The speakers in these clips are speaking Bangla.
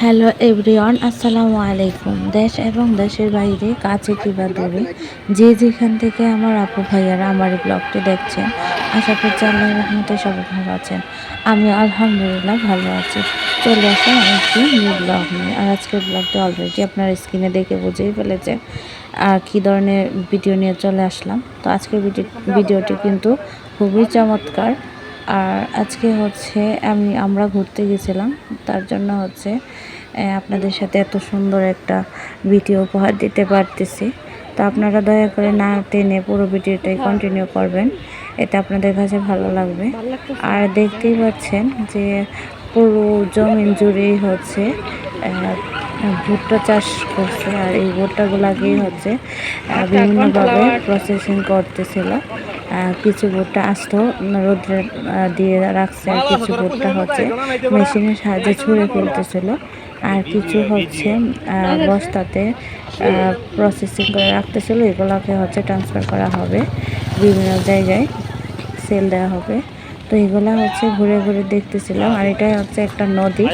হ্যালো এভরিওয়ান, আসসালামু আলাইকুম। দেশ এবং দেশের বাইরে কাছে কিংবা দূরে, যে যেখান থেকে আমার আপু ভাইয়ারা আমার এই ব্লগটি দেখছেন, আশা করছি আল্লাহর রহমতে সবাই ভালো আছেন। আমি আলহামদুলিল্লাহ ভালো আছি। চলে আসলাম একটি নিউ ব্লগ নিয়ে। আর আজকের ব্লগটা অলরেডি আপনার স্ক্রিনে দেখে বুঝেই ফেলেছেন, আর কী ধরনের ভিডিও নিয়ে চলে আসলাম। তো আজকের ভিডিও ভিডিওটি কিন্তু খুবই চমৎকার। আর আজকে হচ্ছে আমি আমরা ঘুরতে গেছিলাম। তার জন্য হচ্ছে আপনাদের সাথে এত সুন্দর একটা ভিডিও উপহার দিতে পারতেছি। তো আপনারা দয়া করে না টেনে পুরো ভিডিওটাই কন্টিনিউ করবেন। এটা আপনাদের কাছে ভালো লাগবে। আর দেখতেই পাচ্ছেন যে পুরো জমিন জুড়েই হচ্ছে ভুট্টা চাষ করছে। আর এই ভুট্টাগুলাকেই হচ্ছে বিভিন্নভাবে প্রসেসিং করতেছিল। কিছু ভুট্টা আস্ত রোদ্রে দিয়ে রাখছে আর কিছু ভুট্টা হচ্ছে। মেশিনের সাহায্যে ছুঁড়ে ফেলতেছিল। আর কিছু হচ্ছে বস্তাতে প্রসেসিং করে রাখতেছিল। এগুলোকে হচ্ছে ট্রান্সফার করা হবে। বিভিন্ন জায়গায় সেল দেওয়া হবে। তো এগুলা হচ্ছে ঘুরে ঘুরে দেখতেছিলাম। আর এটা হচ্ছে একটা নদী।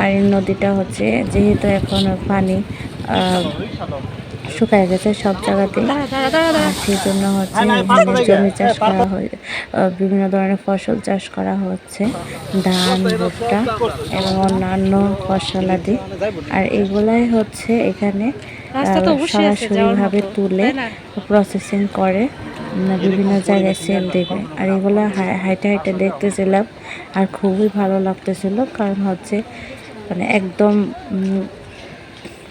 আর এই নদীটা হচ্ছে যেহেতু এখন পানি শুকায় গেছে সব জায়গাতে। সেই জন্য হচ্ছে জমি চাষ করা হয় বিভিন্ন ধরনের ফসল চাষ করা হচ্ছে। ধান ভুট্টা এবং অন্যান্য ফসলাদি। আর এগুলাই হচ্ছে এখানে সরাসরিভাবে তুলে প্রসেসিং করে বিভিন্ন জায়গায় সেল দেবে। আর এগুলো হাইটে হাইটে দেখতেছিলাম আর খুবই ভালো লাগতেছিল। কারণ হচ্ছে মানে একদম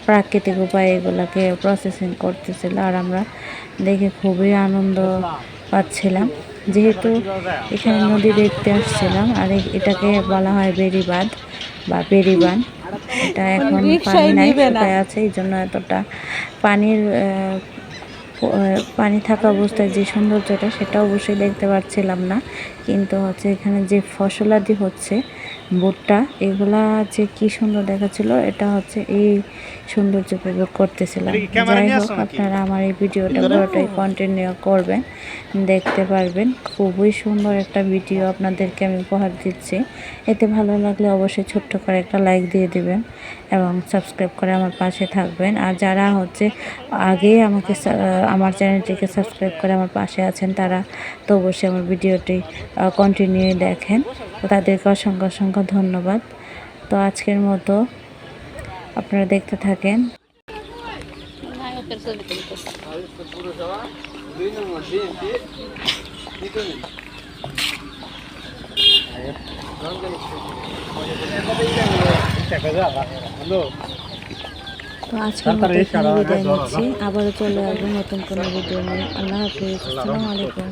প্রাকৃতিক উপায়ে এগুলাকে প্রসেসিং করতেছিল আর আমরা দেখে খুবই আনন্দ পাচ্ছিলাম। যেহেতু এখানে নদী দেখতে আসছিলাম আর এটাকে বলা হয় বেরিবাঁধ বা বেরিবান এটা এখন পানি নাই শুকায় আছে এই জন্য এতটা পানির পানি থাকা অবস্থায় যে সৌন্দর্যটা সেটা অবশ্যই দেখতে পাচ্ছিলাম না। কিন্তু হচ্ছে এখানে যে ফসলাদি হচ্ছে ভুট্টা এগুলা যে কি সুন্দর দেখাচ্ছিল এটা হচ্ছে এই সৌন্দর্য উপভোগ করতেছিলাম। যাই হোক আপনারা আমার এই ভিডিওটা পুরোটাই কন্টিনিউ করবেন দেখতে পারবেন। খুবই সুন্দর একটা ভিডিও আপনাদেরকে আমি উপহার দিচ্ছি। এতে ভালো লাগলে অবশ্যই ছোট্ট করে একটা লাইক দিয়ে দেবেন এবং সাবস্ক্রাইব করে আমার পাশে থাকবেন। আর যারা হচ্ছে আগে আমাকে আমার চ্যানেলটিকে সাবস্ক্রাইব করে আমার পাশে আছেন তারা তো অবশ্যই আমার ভিডিওটি কন্টিনিউ দেখেন। তো তাদেরকে অসংখ্য অসংখ্য ধন্যবাদ। তো আজকের মতো আপনারা দেখতে থাকেন। তো। আজকের মতো এখানে বিদায় নিচ্ছি। আবারও চলে আসব নতুন কোনো ভিডিও নিয়ে। আল্লাহ হাফিজ। আসসালামু আলাইকুম।